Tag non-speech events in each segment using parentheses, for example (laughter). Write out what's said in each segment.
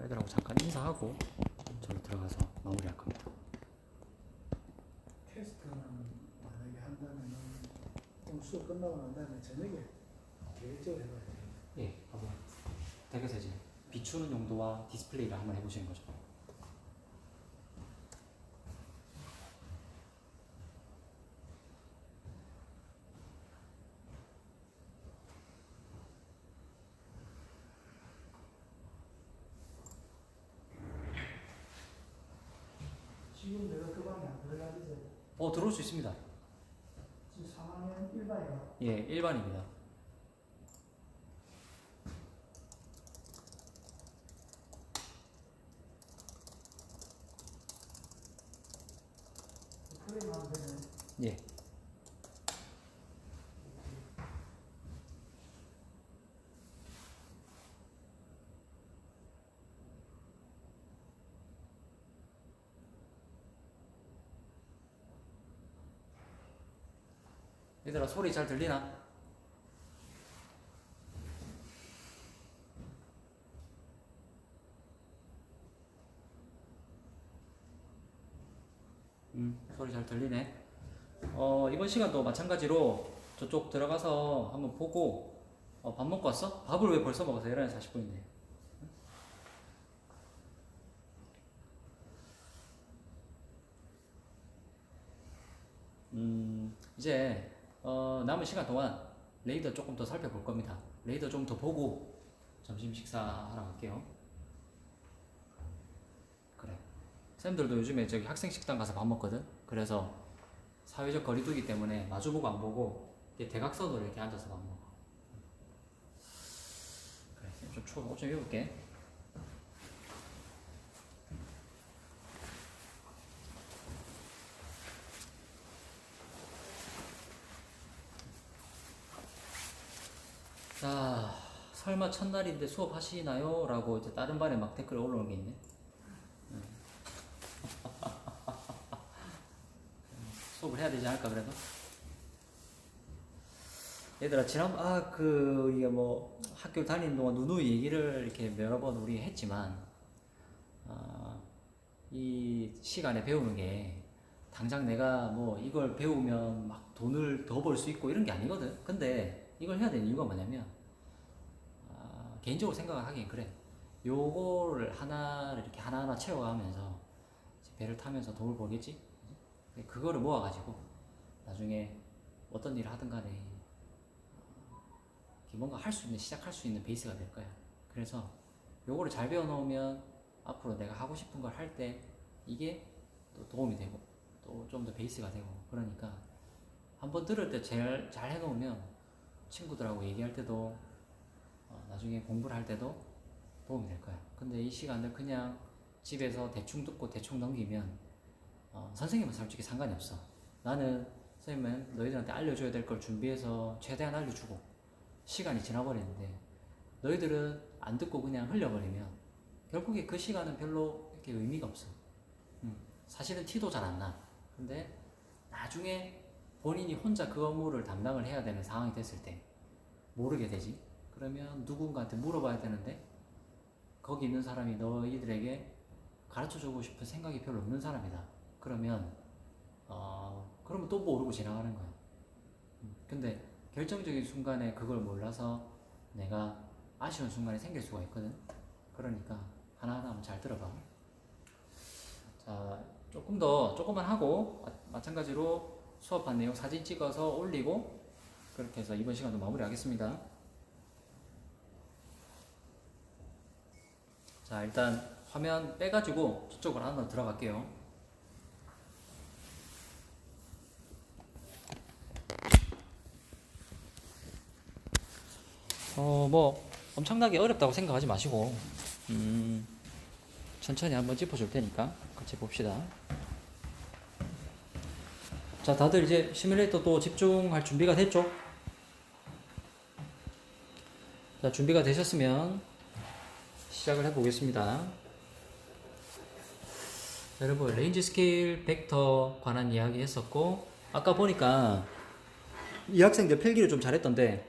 그 애들하고 잠깐 인사하고 저로 들어가서 마무리할 겁니다. 테스트는 만약에 한다면은 오늘 수업 끝나고 난 다음에 저녁에 계획적으로 해봐야 돼요. 예, 한번 댁에서 이제 비추는 용도와 디스플레이를 한번 해보시는 거죠. 지금 내가 그 방에 안 들어가지 어, 들어올 수 있습니다. 지금 3학년 1반이가 예, 일반입니다. 프레임 하면 되네. 예. 얘들아 소리 잘 들리나? 음, 소리 잘 들리네. 어, 이번 시간도 마찬가지로 저쪽 들어가서 한번 보고 어, 밥 먹고 왔어? 밥을 왜 벌써 먹었어? 11시 40분인데. 음, 이제 어, 남은 시간 동안 레이더 조금 더 살펴볼 겁니다. 레이더 좀 더 보고 점심 식사하러 갈게요. 그래. 쌤들도 요즘에 저기 학생 식당 가서 밥 먹거든. 그래서 사회적 거리두기 때문에 마주보고 안 보고 대각선으로 이렇게 앉아서 밥 먹어. 그래, 좀 추워. 옷좀 입을게. 자, 설마 첫날인데 수업 하시나요? 라고 이제 다른 반에 막 댓글 올라오는 게 있네. 음. (laughs) 수업을 해야 되지 않을까 그래도? 얘들아 지난 아그 이게 뭐 학교 다니는 동안 누누이 얘기를 이렇게 여러 번 우리 했지만 아, 이 시간에 배우는 게 당장 내가 뭐 이걸 배우면 막 돈을 더 벌 수 있고 이런 게 아니거든. 근데 이걸 해야 되는 이유가 뭐냐면 아, 개인적으로 생각을 하긴 그래. 요거를 하나를 이렇게 하나하나 채워가면서 배를 타면서 돈을 벌겠지. 근데 그거를 모아가지고 나중에 어떤 일을 하든 간에 뭔가 할 수 있는 시작할 수 있는 베이스가 될 거야. 그래서 요거를 잘 배워 놓으면 앞으로 내가 하고 싶은 걸 할 때 이게 또 도움이 되고 또 좀 더 베이스가 되고 그러니까 한번 들을 때 잘 잘 해놓으면 친구들하고 얘기할 때도 어, 나중에 공부를 할 때도 도움이 될 거야. 근데 이 시간을 그냥 집에서 대충 듣고 대충 넘기면 어, 선생님은 솔직히 상관이 없어. 나는 선생님은 너희들한테 알려줘야 될 걸 준비해서 최대한 알려주고 시간이 지나버리는데 너희들은 안 듣고 그냥 흘려버리면 결국에 그 시간은 별로 이렇게 의미가 없어. 음, 사실은 티도 잘 안 나. 근데 나중에 본인이 혼자 그 업무를 담당을 해야 되는 상황이 됐을 때 모르게 되지. 그러면 누군가한테 물어봐야 되는데 거기 있는 사람이 너희들에게 가르쳐 주고 싶은 생각이 별로 없는 사람이다. 그러면 어 그러면 또 모르고 지나가는 거야. 음, 근데 결정적인 순간에 그걸 몰라서 내가 아쉬운 순간이 생길 수가 있거든. 그러니까 하나하나 잘 들어봐. 자, 조금 더 조금만 하고 마- 마찬가지로 수업한 내용 사진 찍어서 올리고 그렇게 해서 이번 시간도 마무리하겠습니다. 자, 일단 화면 빼가지고 저쪽으로 하나 들어갈게요. 어, 뭐 엄청나게 어렵다고 생각하지 마시고 음, 천천히 한번 짚어줄 테니까 같이 봅시다. 자, 다들 이제 시뮬레이터 또 집중할 준비가 됐죠? 자, 준비가 되셨으면 시작을 해보겠습니다. 자, 여러분, 레인지 스케일 벡터 관한 이야기 했었고, 아까 보니까 이 학생들 필기를 좀 잘했던데,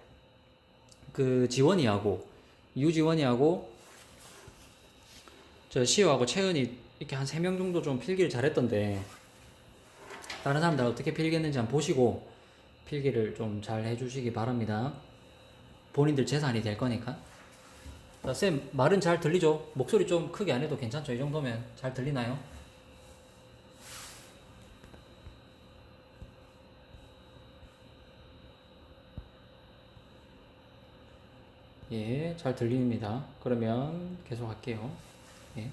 그 지원이하고, 유지원이하고, 저 시호하고 채은이 이렇게 한 세 명 정도 좀 필기를 잘했던데 다른 사람들 어떻게 필기했는지 한번 보시고 필기를 좀 잘 해주시기 바랍니다. 본인들 재산이 될 거니까. 자, 쌤 말은 잘 들리죠? 목소리 좀 크게 안 해도 괜찮죠? 이 정도면 잘 들리나요? 예, 잘 들립니다. 그러면 계속 할게요. 예.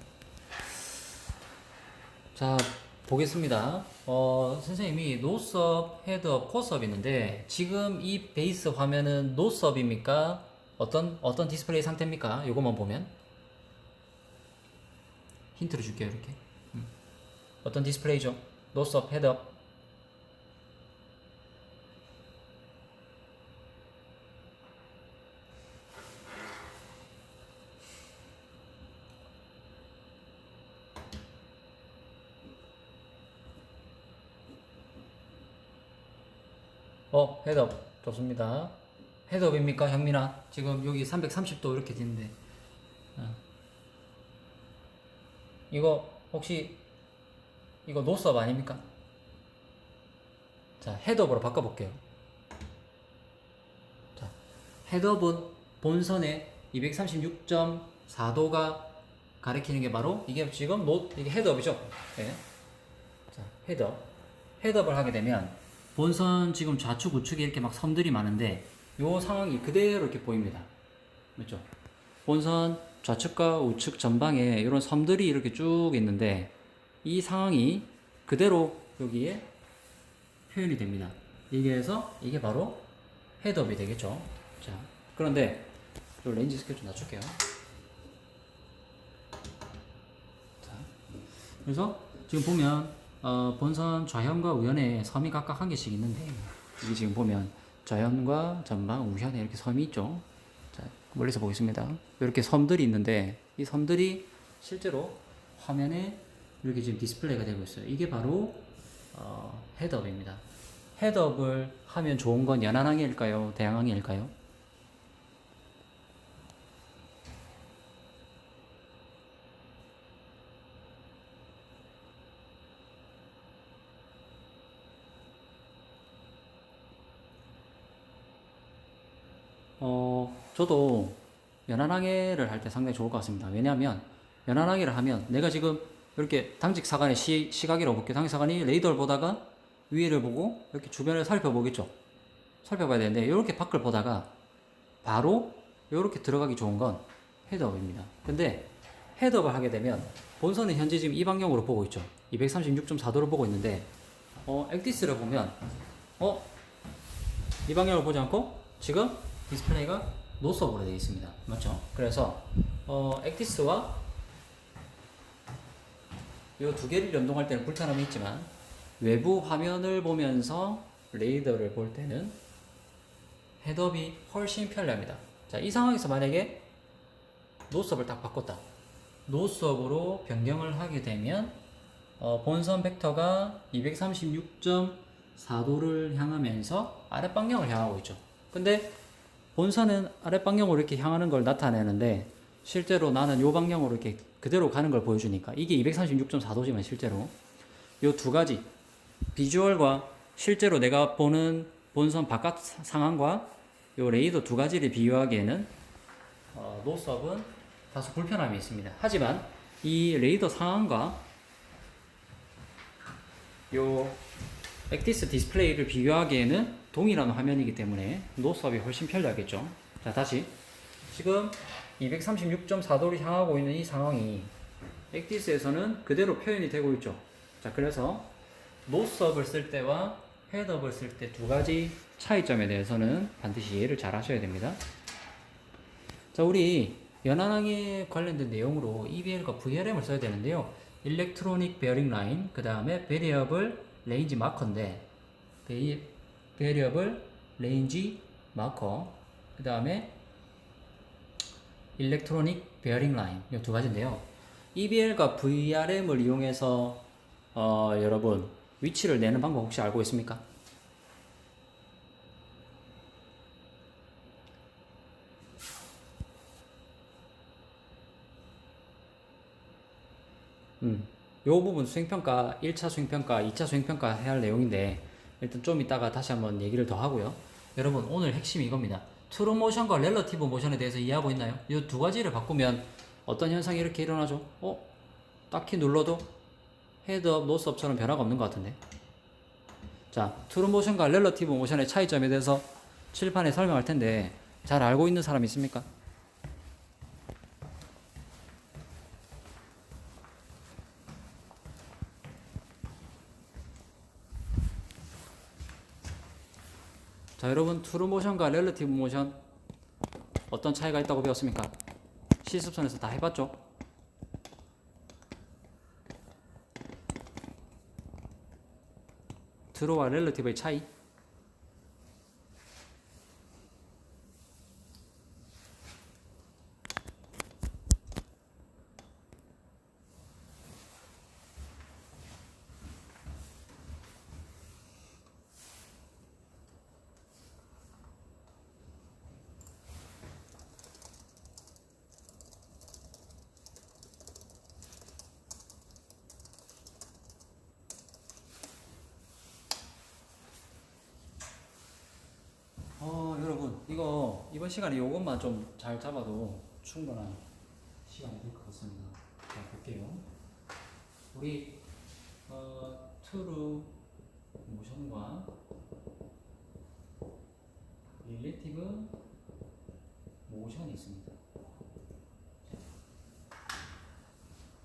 자, 보겠습니다. 어, 선생님이 노스업, 헤드업, 코스업 있는데 지금 이 베이스 화면은 노스업입니까? 어떤 어떤 디스플레이 상태입니까? 요것만 보면 힌트를 줄게요, 이렇게. 음. 어떤 디스플레이죠? 노스업, 헤드업. 어, 헤드업. 좋습니다. 헤드업입니까, 형민아? 지금 여기 330도 이렇게 되는데. 어. 이거 혹시 이거 노스업 아닙니까? 자, 헤드업으로 바꿔볼게요. 자, 헤드업은 본선에 236.4도가 가리키는 게 바로 이게 지금 노 이게 헤드업이죠. 네. 자, 헤드업. 헤드업을 하게 되면 본선 지금 좌측 우측에 이렇게 막 섬들이 많은데 요 상황이 그대로 이렇게 보입니다. 맞죠? 본선 좌측과 우측 전방에 이런 섬들이 이렇게 쭉 있는데 이 상황이 그대로 여기에 표현이 됩니다. 이게 해서 이게 바로 헤드업이 되겠죠. 자, 그런데 저 렌즈 스케일 좀 낮출게요. 자, 그래서 지금 보면 어, 본선 좌현과 우현에 섬이 각각 한 개씩 있는데 이게 지금 보면 좌현과 전방, 우현에 이렇게 섬이 있죠. 자, 멀리서 보겠습니다. 이렇게 섬들이 있는데 이 섬들이 실제로 화면에 이렇게 지금 디스플레이가 되고 있어요. 이게 바로 어, 헤드업입니다. 헤드업을 하면 좋은 건 연한항일까요? 대항항일까요? 어, 저도 연안항해를 할 때 상당히 좋을 것 같습니다. 왜냐하면 연안항해를 하면 내가 지금 이렇게 당직 사관의 시, 시각이라고 볼게요. 당직 사관이 레이더를 보다가 위를 보고 이렇게 주변을 살펴보겠죠. 살펴봐야 되는데 이렇게 밖을 보다가 바로 이렇게 들어가기 좋은 건 헤드업입니다. 근데 헤드업을 하게 되면 본선은 현재 지금 이 방향으로 보고 있죠. 236.4도를 보고 있는데 어, 액디스를 보면 어? 이 방향으로 보지 않고 지금 디스플레이가 노스업으로 되어 있습니다. 맞죠? 그래서 어, 액티스와 이 두 개를 연동할 때는 불편함이 있지만 외부 화면을 보면서 레이더를 볼 때는 헤드업이 훨씬 편리합니다. 자, 이 상황에서 만약에 노스업을 딱 바꿨다. 노스업으로 변경을 하게 되면 어, 본선 벡터가 236.4도를 향하면서 아랫 방향을 향하고 있죠. 근데 본선은 아랫 방향으로 이렇게 향하는 걸 나타내는데 실제로 나는 요 방향으로 이렇게 그대로 가는 걸 보여주니까 이게 236.4도지만 실제로 요 두 가지 비주얼과 실제로 내가 보는 본선 바깥 사- 상황과 요 레이더 두 가지를 비교하기에는 어, 노스업은 다소 불편함이 있습니다. 하지만 이 레이더 상황과 요 액티스 디스플레이를 비교하기에는 동일한 화면이기 때문에 노스업이 훨씬 편리하겠죠. 자, 다시. 지금 236.4도를 향하고 있는 이 상황이 액티스에서는 그대로 표현이 되고 있죠. 자, 그래서 노스업을 쓸 때와 헤드업을 쓸 때 두 가지 차이점에 대해서는 반드시 이해를 잘 하셔야 됩니다. 자, 우리 연안항에 관련된 내용으로 EBL과 VRM을 써야 되는데요. 일렉트로닉 베어링 라인, 그 다음에 베리어블 레인지 마커인데, 베이, 베리어블 레인지 마커, 그 다음에 일렉트로닉 베어링 라인, 이두 가지인데요. EBL과 VRM을 이용해서, 어, 여러분, 위치를 내는 방법 혹시 알고 있습니까? 음. 요 부분 수행평가 1차 수행평가, 2차 수행평가 해야 할 내용인데 일단 좀 이따가 다시 한번 얘기를 더 하고요. 여러분 오늘 핵심이 이겁니다. 트루 모션과 렐러티브 모션에 대해서 이해하고 있나요? 이 두 가지를 바꾸면 어떤 현상이 이렇게 일어나죠? 어? 딱히 눌러도 헤드업, 노스업처럼 변화가 없는 것 같은데. 자, 트루 모션과 렐러티브 모션의 차이점에 대해서 칠판에 설명할 텐데 잘 알고 있는 사람 있습니까? 자, 여러분 트루 모션과 렐러티브 모션 어떤 차이가 있다고 배웠습니까? 실습선에서 다 해봤죠? 트루와 렐러티브의 차이? 어, 여러분, 이거 이번 시간에 이것만 좀 잘 잡아도 충분한 시간이 될 것 같습니다. 자, 볼게요. 우리 어, 트루 모션과 릴레티브 모션이 있습니다.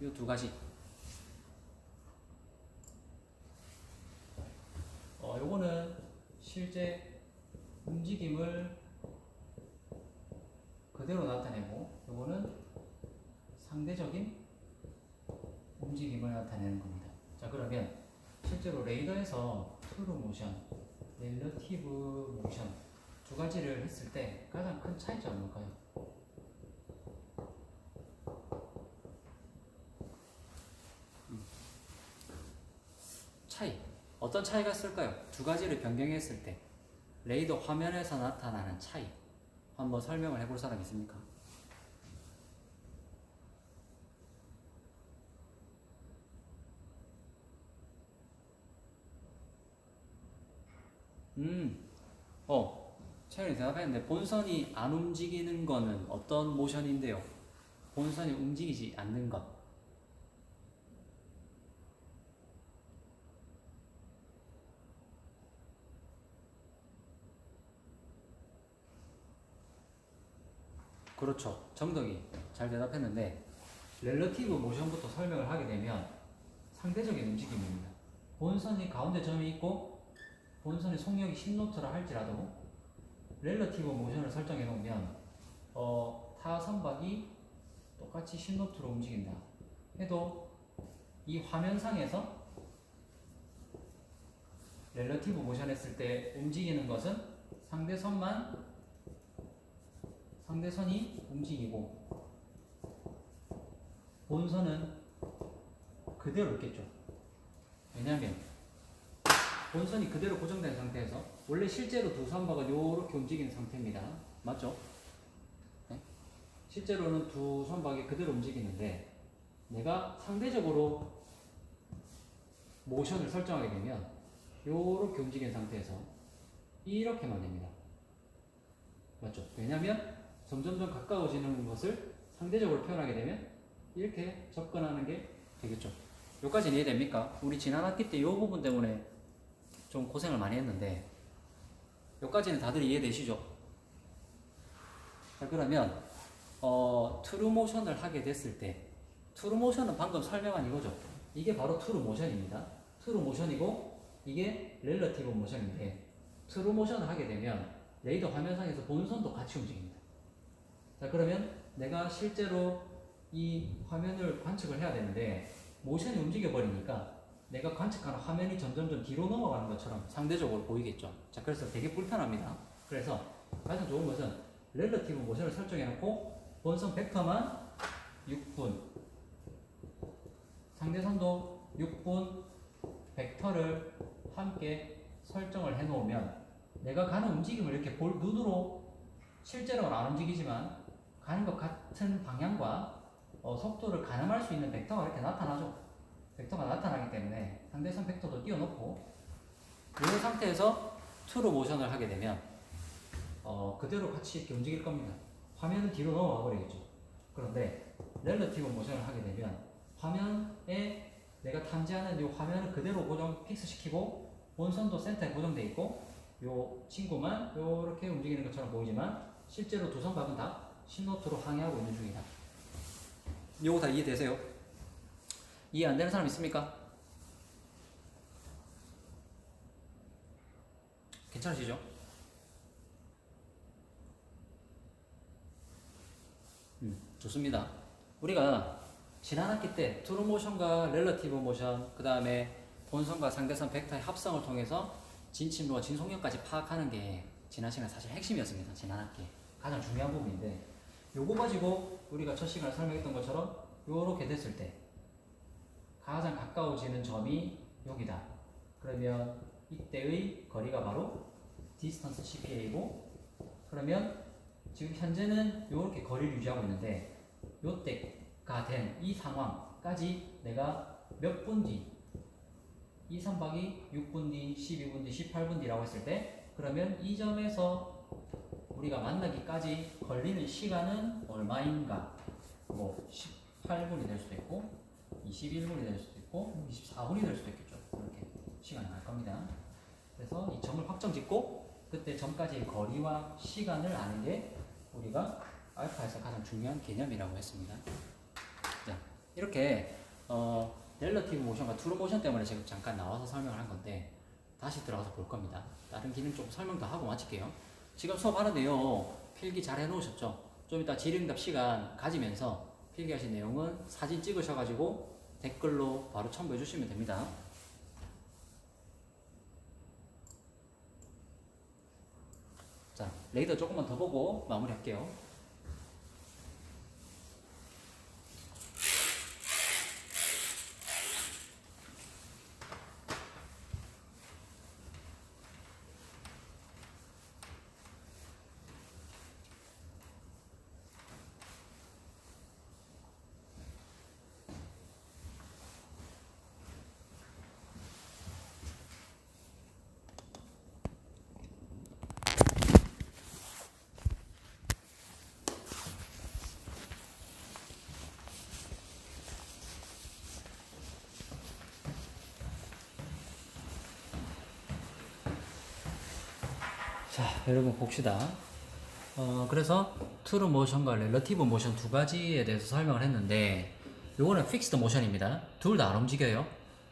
이 두 가지. 어, 요거는 실제 움직임을 그대로 나타내고 요거는 상대적인 움직임을 나타내는 겁니다. 자 그러면 실제로 레이더에서 트루 모션, 렐러티브 모션 두 가지를 했을 때 가장 큰 차이점은 뭘까요? 음. 차이 어떤 차이가 있을까요? 두 가지를 변경했을 때 레이더 화면에서 나타나는 차이 한번 설명을 해볼 사람 있습니까? 음, 어, 채연이 대답했는데 본선이 안 움직이는 거는 어떤 모션인데요? 본선이 움직이지 않는 것. 그렇죠. 정덕이 잘 대답했는데 렐러티브 모션부터 설명을 하게 되면 상대적인 움직임입니다. 본선이 가운데 점이 있고 본선의 속력이 10노트라 할지라도 렐러티브 모션을 설정해 놓으면 어, 타 선박이 똑같이 10노트로 움직인다. 해도 이 화면상에서 렐러티브 모션 했을 때 움직이는 것은 상대 선만 상대선이 움직이고 본선은 그대로 있겠죠. 왜냐하면 본선이 그대로 고정된 상태에서 원래 실제로 두 선박은 이렇게 움직이는 상태입니다. 맞죠? 네? 실제로는 두 선박이 그대로 움직이는데 내가 상대적으로 모션을 설정하게 되면 이렇게 움직이는 상태에서 이렇게만 됩니다. 맞죠? 왜냐하면 점점점 가까워지는 것을 상대적으로 표현하게 되면 이렇게 접근하는 게 되겠죠. 여기까지 이해됩니까? 우리 지난 학기 때 이 부분 때문에 좀 고생을 많이 했는데 여기까지는 다들 이해되시죠? 자 그러면 어, 트루 모션을 하게 됐을 때 트루 모션은 방금 설명한 이거죠. 이게 바로 트루 모션입니다. 트루 모션이고 이게 렐러티브 모션인데 트루 모션을 하게 되면 레이더 화면상에서 본선도 같이 움직입니다. 자 그러면 내가 실제로 이 화면을 관측을 해야 되는데 모션이 움직여 버리니까 내가 관측하는 화면이 점점점 뒤로 넘어가는 것처럼 상대적으로 보이겠죠. 자 그래서 되게 불편합니다. 그래서 가장 좋은 것은 렐러티브 모션을 설정해 놓고 본선 벡터만 6분 상대선도 6분 벡터를 함께 설정을 해 놓으면 내가 가는 움직임을 이렇게 볼 눈으로 실제로는 안 움직이지만 가는 것 같은 방향과 어, 속도를 가늠할 수 있는 벡터가 이렇게 나타나죠. 벡터가 나타나기 때문에 상대선 벡터도 띄워놓고 이 상태에서 트루 모션을 하게 되면 어, 그대로 같이 이렇게 움직일 겁니다. 화면은 뒤로 넘어가 버리겠죠. 그런데 렐러티브 모션을 하게 되면 화면에 내가 탐지하는 이 화면을 그대로 고정 픽스 시키고 본선도 센터에 고정돼 있고 요 친구만 요렇게 움직이는 것처럼 보이지만 실제로 두 선박은 다 신노트로 항해하고 있는 중이다. 요거 다 이해되세요? 이해 안 되는 사람 있습니까? 괜찮으시죠? 음, 좋습니다. 우리가 지난 학기 때 트루 모션과 렐러티브 모션, 그 다음에 본선과 상대선 벡터의 합성을 통해서 진침도와 진속력까지 파악하는 게 지난 시간 사실 핵심이었습니다. 지난 학기 가장 중요한 부분인데 요거 가지고 우리가 첫 시간에 설명했던 것처럼 요렇게 됐을 때 가장 가까워지는 점이 여기다. 그러면 이때의 거리가 바로 디스턴스 CPA고 그러면 지금 현재는 이렇게 거리를 유지하고 있는데 요때가 된 이 상황까지 내가 몇 분 뒤, 이 선박이 6분 뒤, 12분 뒤, 18분 뒤라고 했을 때 그러면 이 점에서 우리가 만나기까지 걸리는 시간은 얼마인가? 뭐 18분이 될 수도 있고 21분이 될 수도 있고 24분이 될 수도 있겠죠. 이렇게 시간이 갈 겁니다. 그래서 이 점을 확정 짓고 그때 점까지의 거리와 시간을 아는 게 우리가 알파에서 가장 중요한 개념이라고 했습니다. 자, 이렇게 어, 렐러티브 모션과 트루 모션 때문에 지금 잠깐 나와서 설명을 한 건데 다시 들어가서 볼 겁니다. 다른 기능 좀 설명 더 하고 마칠게요. 지금 수업하는 내용 필기 잘 해놓으셨죠? 좀 이따 질의응답 시간 가지면서 필기하신 내용은 사진 찍으셔가지고 댓글로 바로 첨부해 주시면 됩니다. 자, 레이더 조금만 더 보고 마무리할게요. 자, 여러분 봅시다. 어, 그래서 트루 모션과 렐러티브 모션 두 가지에 대해서 설명을 했는데 요거는 픽스드 모션입니다. 둘 다 안 움직여요.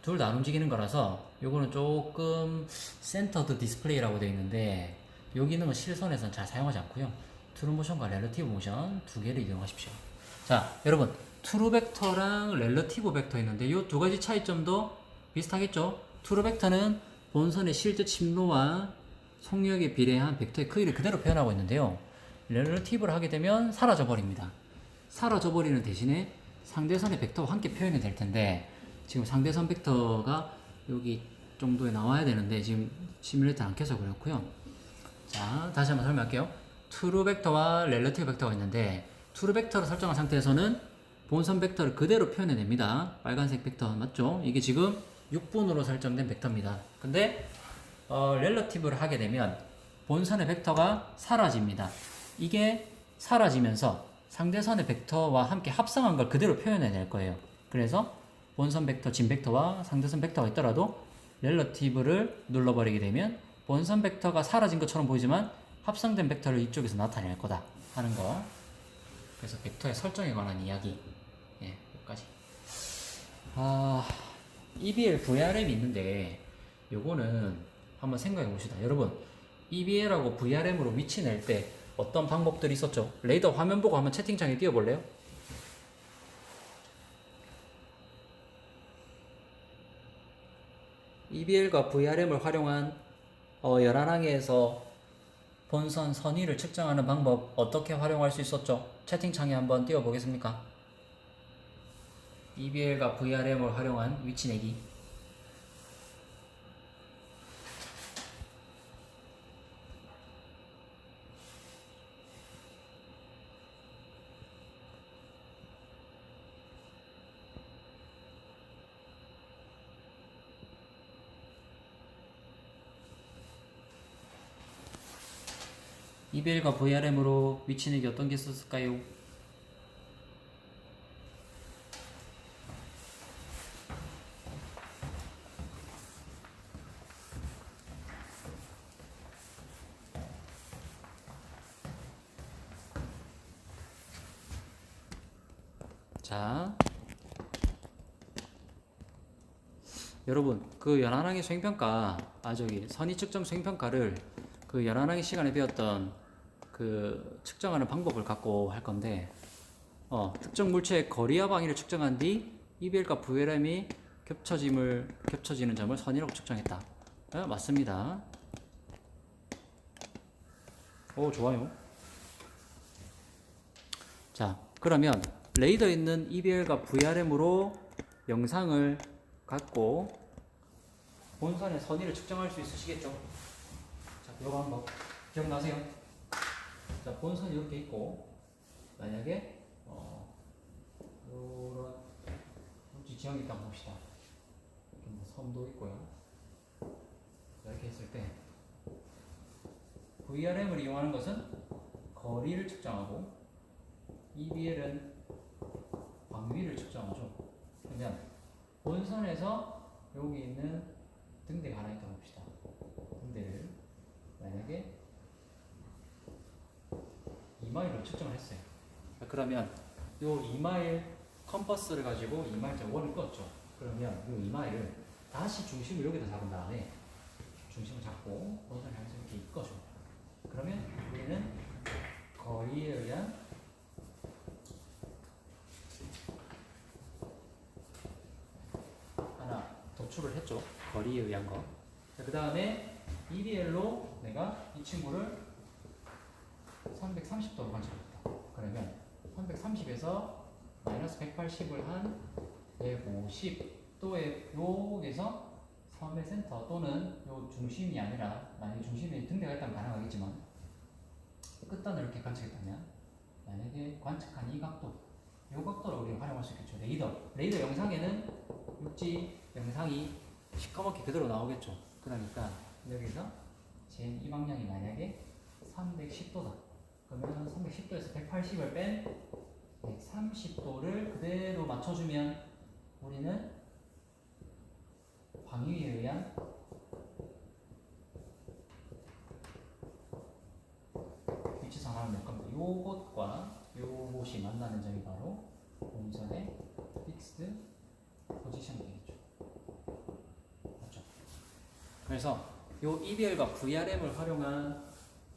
둘 다 안 움직이는 거라서 요거는 조금 센터드 디스플레이라고 되어 있는데 요 기능은 실선에서는 잘 사용하지 않고요. 트루 모션과 렐러티브 모션 두 개를 이용하십시오. 자, 여러분 트루 벡터랑 렐러티브 벡터 있는데 요 두 가지 차이점도 비슷하겠죠? 트루 벡터는 본선의 실제 침로와 속력에 비례한 벡터의 크기를 그대로 표현하고 있는데요. 렐러티브를 하게 되면 사라져 버립니다. 사라져 버리는 대신에 상대선의 벡터와 함께 표현이 될 텐데 지금 상대선 벡터가 여기 정도에 나와야 되는데 지금 시뮬레이터 안 켜서 그렇고요. 자, 다시 한번 설명할게요. 트루 벡터와 렐러티브 벡터가 있는데 트루 벡터를 설정한 상태에서는 본선 벡터를 그대로 표현해 냅니다. 빨간색 벡터 맞죠? 이게 지금 6분으로 설정된 벡터입니다. 근데 어, 렐러티브를 하게 되면 본선의 벡터가 사라집니다. 이게 사라지면서 상대선의 벡터와 함께 합성한 걸 그대로 표현해낼 거예요. 그래서 본선 벡터, 진 벡터와 상대선 벡터가 있더라도 렐러티브를 눌러버리게 되면 본선 벡터가 사라진 것처럼 보이지만 합성된 벡터를 이쪽에서 나타낼 거다 하는 거. 그래서 벡터의 설정에 관한 이야기. 예, 여기까지. 아, EBL VRM이 있는데 요거는 한번 생각해 봅시다. 여러분, EBL하고 VRM으로 위치 낼 때 어떤 방법들이 있었죠? 레이더 화면 보고 한번 채팅창에 띄워볼래요? EBL과 VRM을 활용한 어, 열한항에서 본선 선의를 측정하는 방법 어떻게 활용할 수 있었죠? 채팅창에 한번 띄워보겠습니까? EBL과 VRM을 활용한 위치 내기 EBL과 VRM으로 위치내기 어떤 게 썼을까요? 자, 여러분 그 연한항의 수행평가 아 저기 선의 측정 수행평가를 그 연한항의 시간에 배웠던 그 측정하는 방법을 갖고 할 건데 어, 특정 물체의 거리와 방위를 측정한 뒤 EBL과 VLM이 겹쳐짐을 겹쳐지는 점을 선이라고 측정했다. 아, 맞습니다. 오 좋아요. 자 그러면 레이더에 있는 EBL과 VRM으로 영상을 갖고 본선의 선의를 측정할 수 있으시겠죠? 자, 이거 한번 기억나세요? 자, 본선이 이렇게 있고 만약에 어, 요런 물질 지형이 있다 봅시다. 이렇게 뭐 섬도 있고요. 이렇게 했을 때 VRM을 이용하는 것은 거리를 측정하고 EBL은 방위를 측정하죠. 그러면 본선에서 여기 있는 등대가 하나 있다 봅시다. 등대를 만약에 2마일로 측정을 했어요. 자, 그러면 요 2마일 컴퍼스를 가지고 2마일자 원을 껐죠. 그러면 요 2마일을 다시 중심을 여기다 잡은 다음에 중심을 잡고 본선을 향해서 이렇게 이끌어줘. 그러면 우리는 거리에 의한 하나 도출을 했죠. 거리에 의한 거. 그 다음에 EBL로 내가 이 친구를 330도로 관찰했다. 그러면 330에서 마이너스 180을 한 150도의 요에서 섬의 센터 또는 요 중심이 아니라 만약에 중심에 등대가 있다면 가능하겠지만 끝단을 이렇게 관측했다면 만약에 관측한 이 각도 요 각도를 우리가 활용할 수 있겠죠. 레이더 레이더 영상에는 육지 영상이 시커멓게 그대로 나오겠죠. 그러니까 여기서 제이 방향이 만약에 310도다. 그러면 310도에서 180을 뺀 130도를 그대로 맞춰주면 우리는 방위에 의한 위치상 하면 될 겁니다. 요것과 요것이 만나는 점이 바로 본선의 픽스드 포지션이 되겠죠. 맞죠? 그래서 요 EBL과 VRM을 활용한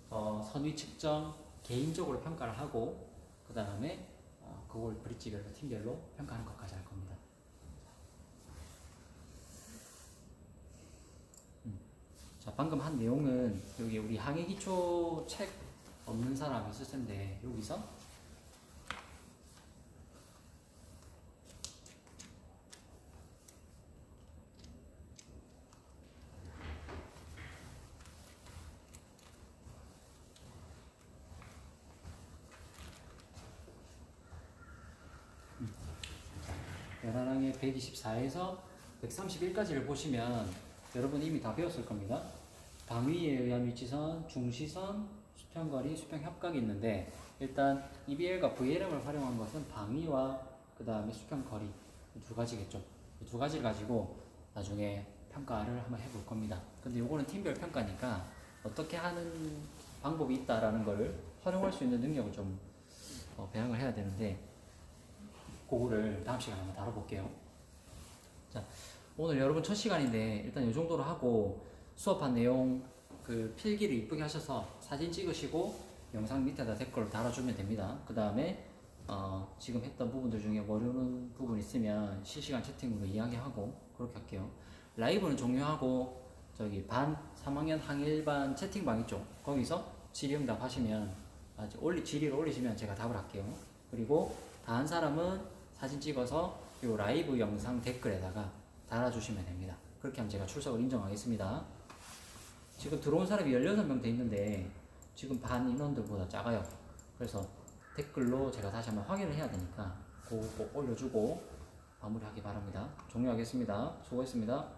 어, 선위 측정 개인적으로 평가를 하고 그 다음에 어, 그걸 브릿지별로 팀별로 평가하는 것까지 할 겁니다. 음. 자 방금 한 내용은 여기 우리 항해 기초 책 없는 사람 있을 텐데 여기서 연한항의 124에서 131까지를 보시면 여러분 이미 다 배웠을 겁니다. 방위에 의한 위치선, 중시선, 수평거리, 수평협각이 있는데 일단 EBL과 VLM을 활용한 것은 방위와 그 다음에 수평거리 이두 가지겠죠. 이두 가지를 가지고 나중에 평가를 한번 해볼 겁니다. 근데 요거는 팀별 평가니까 어떻게 하는 방법이 있다라는 걸 활용할 수 있는 능력을 좀 어, 배양을 해야 되는데 그거를 다음 시간에 한번 다뤄볼게요. 자, 오늘 여러분 첫 시간인데 일단 이 정도로 하고 수업한 내용 그 필기를 이쁘게 하셔서 사진 찍으시고 영상 밑에다 댓글을 달아주면 됩니다. 그 다음에 어, 지금 했던 부분들 중에 모르는 부분 있으면 실시간 채팅으로 이야기하고 그렇게 할게요. 라이브는 종료하고 저기 반 3학년 항일반 채팅방 있죠. 거기서 질의응답 하시면 아, 올리 질의를 올리시면 제가 답을 할게요. 그리고 다한 사람은 사진 찍어서 이 라이브 영상 댓글에다가 달아주시면 됩니다. 그렇게 하면 제가 출석을 인정하겠습니다. 지금 들어온 사람이 16명 돼 있는데 지금 반 인원들보다 작아요. 그래서 댓글로 제가 다시 한번 확인을 해야 되니까 그거 꼭 올려주고 마무리하기 바랍니다. 종료하겠습니다. 수고했습니다.